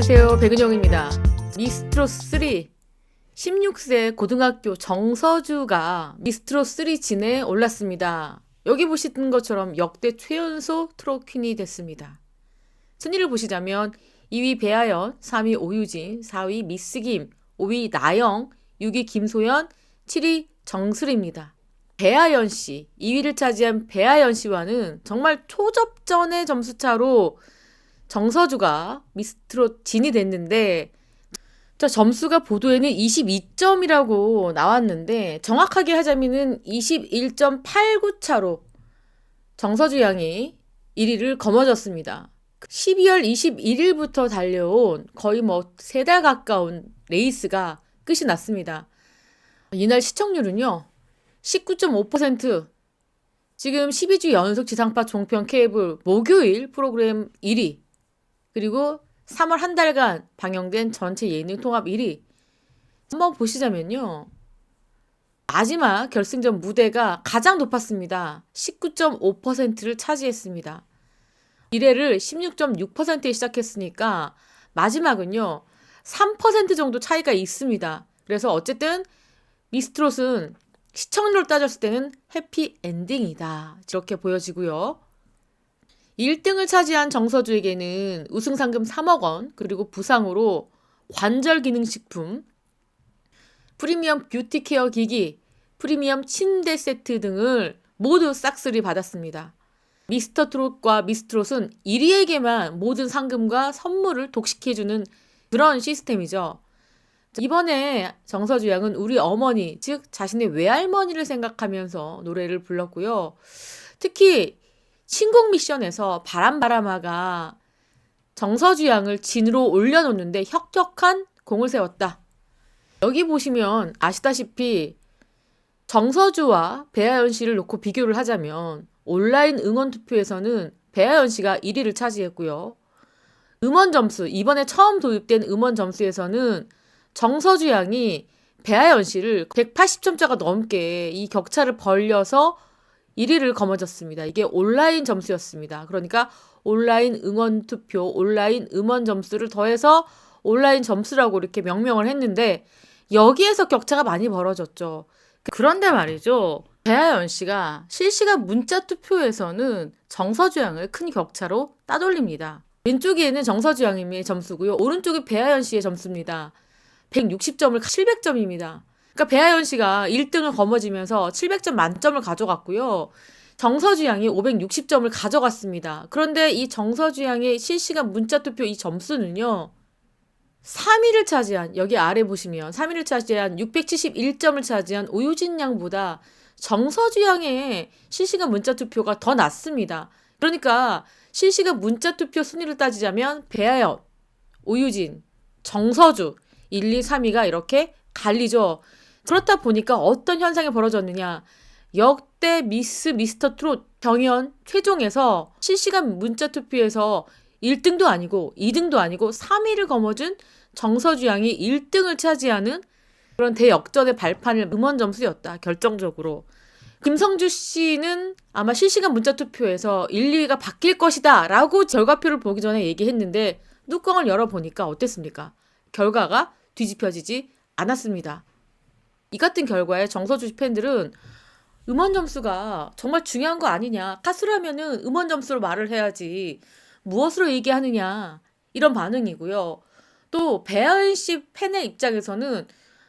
안녕하세요. 백은영입니다. 미스트로 3 16세 고등학교 정서주가 미스트로 3 진에 올랐습니다. 여기 보시는 것처럼 역대 최연소 트로퀸이 됐습니다. 순위를 보시자면 2위 배아연, 3위 오유진, 4위 미스김, 5위 나영, 6위 김소연, 7위 정슬입니다. 배아연 씨, 2위를 차지한 배아연 씨와는 정말 초접전의 점수차로 정서주가 미스트롯 진이 됐는데 자, 점수가 보도에는 22점이라고 나왔는데 정확하게 하자면은 21.89 차로 정서주 양이 1위를 거머졌습니다. 12월 21일부터 달려온 거의 뭐 세 달 가까운 레이스가 끝이 났습니다. 이날 시청률은요. 19.5% 지금 12주 연속 지상파 종편 케이블 목요일 프로그램 1위 그리고 3월 한 달간 방영된 전체 예능 통합 1위. 한번 보시자면요. 마지막 결승전 무대가 가장 높았습니다. 19.5%를 차지했습니다. 1회를 16.6%에 시작했으니까 마지막은요. 3% 정도 차이가 있습니다. 그래서 어쨌든 미스트롯은 시청률을 따졌을 때는 해피 엔딩이다. 이렇게 보여지고요. 1등을 차지한 정서주에게는 우승 상금 3억 원, 그리고 부상으로 관절 기능 식품, 프리미엄 뷰티 케어 기기, 프리미엄 침대 세트 등을 모두 싹쓸이 받았습니다. 미스터 트롯과 미스트롯은 1위에게만 모든 상금과 선물을 독식해주는 그런 시스템이죠. 이번에 정서주 양은 우리 어머니, 즉 자신의 외할머니를 생각하면서 노래를 불렀고요. 특히 신곡 미션에서 바람바람아가 정서주 양을 진으로 올려놓는데 혁혁한 공을 세웠다. 여기 보시면 아시다시피 정서주와 배아연 씨를 놓고 비교를 하자면 온라인 응원 투표에서는 배아연 씨가 1위를 차지했고요. 음원 점수, 이번에 처음 도입된 음원 점수에서는 정서주 양이 배아연 씨를 180점짜가 넘게 이 격차를 벌려서 1위를 거머졌습니다. 이게 온라인 점수였습니다. 그러니까 온라인 응원 투표, 온라인 음원 점수를 더해서 온라인 점수라고 이렇게 명명을 했는데 여기에서 격차가 많이 벌어졌죠. 그런데 말이죠. 배아연 씨가 실시간 문자 투표에서는 정서주 양을 큰 격차로 따돌립니다. 왼쪽에는 정서주 양님의 점수고요. 오른쪽이 배아연 씨의 점수입니다. 160점을 700점입니다. 그러니까 배아연 씨가 1등을 거머쥐면서 700점 만점을 가져갔고요. 정서주 양이 560점을 가져갔습니다. 그런데 이 정서주 양의 실시간 문자 투표 이 점수는요. 3위를 차지한 여기 아래 보시면 3위를 차지한 671점을 차지한 오유진 양보다 정서주 양의 실시간 문자 투표가 더 낮습니다. 그러니까 실시간 문자 투표 순위를 따지자면 배아연, 오유진, 정서주 1, 2, 3위가 이렇게 갈리죠. 그렇다 보니까 어떤 현상이 벌어졌느냐. 역대 미스 미스터 트롯 경연 최종에서 실시간 문자 투표에서 1등도 아니고 2등도 아니고 3위를 거머쥔 정서주 양이 1등을 차지하는 그런 대역전의 발판을 음원 점수였다. 결정적으로. 김성주 씨는 아마 실시간 문자 투표에서 1, 2위가 바뀔 것이다 라고 결과표를 보기 전에 얘기했는데 뚜껑을 열어보니까 어땠습니까? 결과가 뒤집혀지지 않았습니다. 이 같은 결과에 정서주 팬들은 음원 점수가 정말 중요한 거 아니냐. 카스라면은 음원 점수로 말을 해야지. 무엇으로 얘기하느냐. 이런 반응이고요. 또 배아연 씨 팬의 입장에서는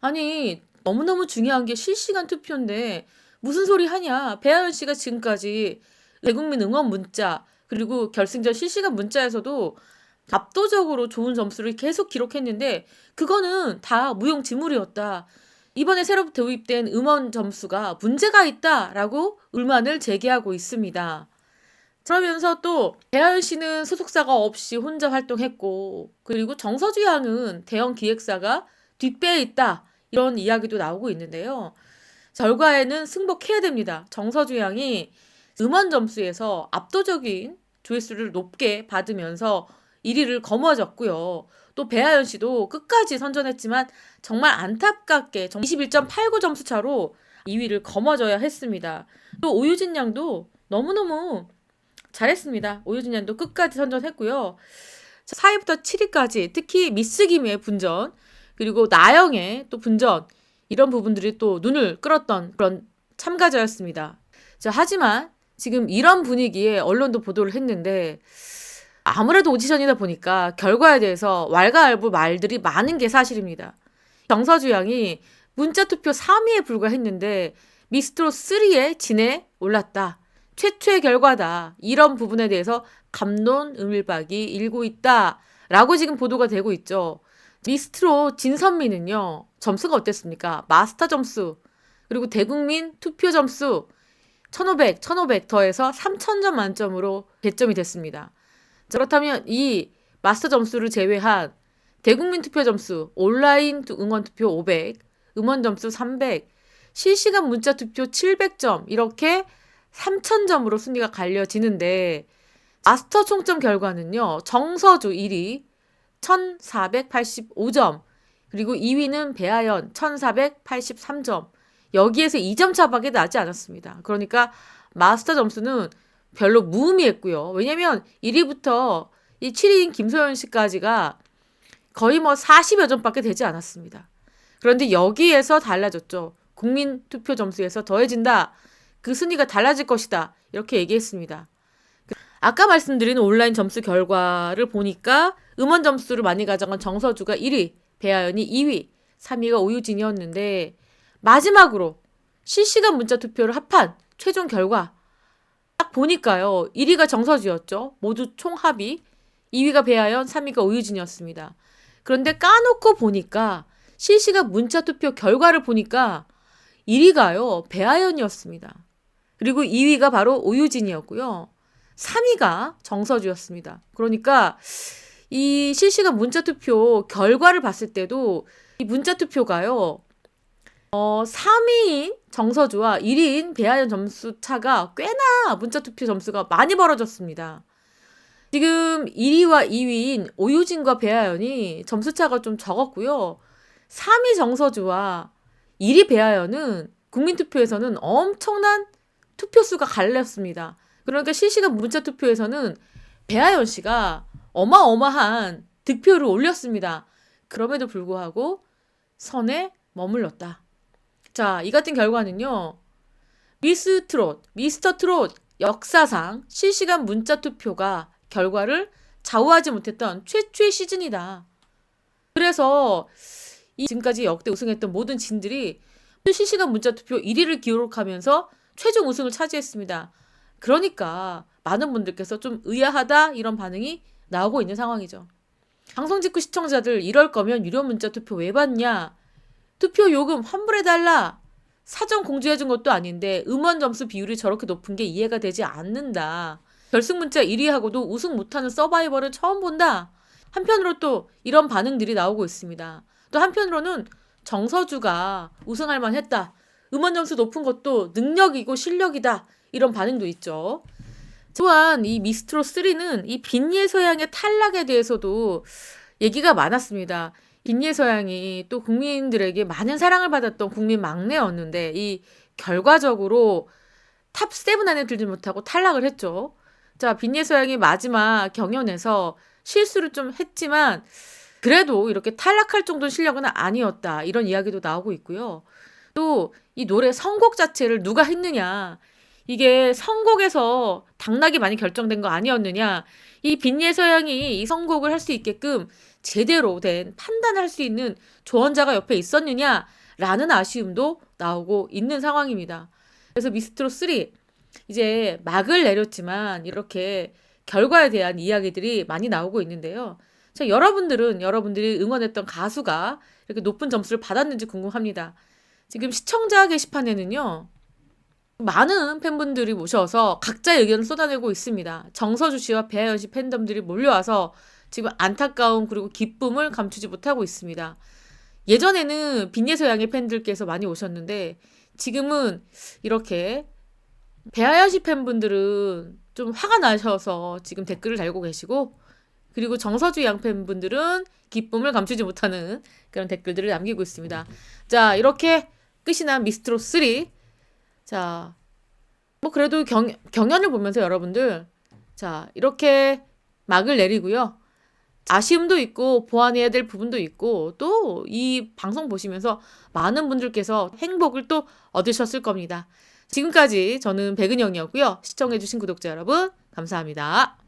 아니 너무너무 중요한 게 실시간 투표인데 무슨 소리 하냐. 배아연 씨가 지금까지 대국민 응원 문자 그리고 결승전 실시간 문자에서도 압도적으로 좋은 점수를 계속 기록했는데 그거는 다 무용지물이었다. 이번에 새로 도입된 음원 점수가 문제가 있다라고 울만을 제기하고 있습니다. 그러면서 또 배아연 씨는 소속사가 없이 혼자 활동했고 그리고 정서주 양은 대형 기획사가 뒷배에 있다 이런 이야기도 나오고 있는데요. 결과에는 승복해야 됩니다. 정서주 양이 음원 점수에서 압도적인 조회수를 높게 받으면서 1위를 거머졌고요. 또 배아연 씨도 끝까지 선전했지만 정말 안타깝게 21.89 점수 차로 2위를 거머져야 했습니다. 또 오유진 양도 너무너무 잘했습니다. 오유진 양도 끝까지 선전했고요. 4위부터 7위까지 특히 미스 김의 분전 그리고 나영의 또 분전 이런 부분들이 또 눈을 끌었던 그런 참가자였습니다. 자, 하지만 지금 이런 분위기에 언론도 보도를 했는데 아무래도 오디션이다 보니까 결과에 대해서 왈가왈부 말들이 많은 게 사실입니다. 정서주 양이 문자 투표 3위에 불과했는데 미스트로 3에 진에 올랐다. 최초의 결과다. 이런 부분에 대해서 감론을박이 일고 있다. 라고 지금 보도가 되고 있죠. 미스트로 진선미는요. 점수가 어땠습니까? 마스터 점수 그리고 대국민 투표 점수 1500, 1500 더해서 3000점 만점으로 배점이 됐습니다. 자, 그렇다면 이 마스터 점수를 제외한 대국민 투표 점수, 온라인 투- 응원 투표 500, 음원 점수 300, 실시간 문자 투표 700점 이렇게 3000점으로 순위가 갈려지는데 마스터 총점 결과는요. 정서주 1위 1485점 그리고 2위는 배아연 1483점 여기에서 2점 차밖에 나지 않았습니다. 그러니까 마스터 점수는 별로 무의미했고요. 왜냐면 1위부터 이 7위인 김소연 씨까지가 거의 뭐 40여 점밖에 되지 않았습니다. 그런데 여기에서 달라졌죠. 국민 투표 점수에서 더해진다. 그 순위가 달라질 것이다. 이렇게 얘기했습니다. 그 아까 말씀드린 온라인 점수 결과를 보니까 음원 점수를 많이 가져간 정서주가 1위, 배아연이 2위, 3위가 오유진이었는데 마지막으로 실시간 문자 투표를 합한 최종 결과 딱 보니까요. 1위가 정서주였죠. 모두 총합이 2위가 배아연, 3위가 오유진이었습니다. 그런데 까놓고 보니까 실시간 문자 투표 결과를 보니까 1위가요. 배아연이었습니다. 그리고 2위가 바로 오유진이었고요. 3위가 정서주였습니다. 그러니까 이 실시간 문자 투표 결과를 봤을 때도 이 문자 투표가요. 어, 3위인 정서주와 1위인 배아연 점수 차가 꽤나 문자 투표 점수가 많이 벌어졌습니다. 지금 1위와 2위인 오유진과 배아연이 점수 차가 좀 적었고요. 3위 정서주와 1위 배아연은 국민투표에서는 엄청난 투표수가 갈렸습니다. 그러니까 실시간 문자 투표에서는 배아연 씨가 어마어마한 득표를 올렸습니다. 그럼에도 불구하고 선에 머물렀다. 자, 이 같은 결과는요. 미스 트롯, 미스터 트롯 역사상 실시간 문자 투표가 결과를 좌우하지 못했던 최초의 시즌이다. 그래서 이 지금까지 역대 우승했던 모든 진들이 실시간 문자 투표 1위를 기록하면서 최종 우승을 차지했습니다. 그러니까 많은 분들께서 좀 의아하다 이런 반응이 나오고 있는 상황이죠. 방송 직후 시청자들 이럴 거면 유료 문자 투표 왜 받냐? 투표 요금 환불해달라. 사전 공지해준 것도 아닌데 음원 점수 비율이 저렇게 높은 게 이해가 되지 않는다. 결승 문자 1위하고도 우승 못하는 서바이벌을 처음 본다. 한편으로 또 이런 반응들이 나오고 있습니다. 또 한편으로는 정서주가 우승할 만했다. 음원 점수 높은 것도 능력이고 실력이다. 이런 반응도 있죠. 또한 이 미스트로 3는 이 빈예 서양의 탈락에 대해서도 얘기가 많았습니다. 빈예 서양이 또 국민들에게 많은 사랑을 받았던 국민 막내였는데 이 결과적으로 탑7 안에 들지 못하고 탈락을 했죠. 자, 빈예 서양이 마지막 경연에서 실수를 좀 했지만 그래도 이렇게 탈락할 정도의 실력은 아니었다. 이런 이야기도 나오고 있고요. 또 이 노래 선곡 자체를 누가 했느냐. 이게 선곡에서 당락이 많이 결정된 거 아니었느냐. 이 빈예 서양이 이 선곡을 할 수 있게끔 제대로 된 판단을 할 수 있는 조언자가 옆에 있었느냐. 라는 아쉬움도 나오고 있는 상황입니다. 그래서 미스트로 3 이제 막을 내렸지만 이렇게 결과에 대한 이야기들이 많이 나오고 있는데요. 자, 여러분들은 여러분들이 응원했던 가수가 이렇게 높은 점수를 받았는지 궁금합니다. 지금 시청자 게시판에는요. 많은 팬분들이 모셔서 각자의 의견을 쏟아내고 있습니다. 정서주 씨와 배아연 씨 팬덤들이 몰려와서 지금 안타까움 그리고 기쁨을 감추지 못하고 있습니다. 예전에는 빈예서 양의 팬들께서 많이 오셨는데 지금은 이렇게 배아연 씨 팬분들은 좀 화가 나셔서 지금 댓글을 달고 계시고 그리고 정서주 양 팬분들은 기쁨을 감추지 못하는 그런 댓글들을 남기고 있습니다. 자, 이렇게 끝이 난 미스트로 3. 자, 뭐 그래도 경, 경연을 보면서 여러분들 자, 이렇게 막을 내리고요. 아쉬움도 있고 보완해야 될 부분도 있고 또 이 방송 보시면서 많은 분들께서 행복을 또 얻으셨을 겁니다. 지금까지 저는 백은영이었고요. 시청해주신 구독자 여러분 감사합니다.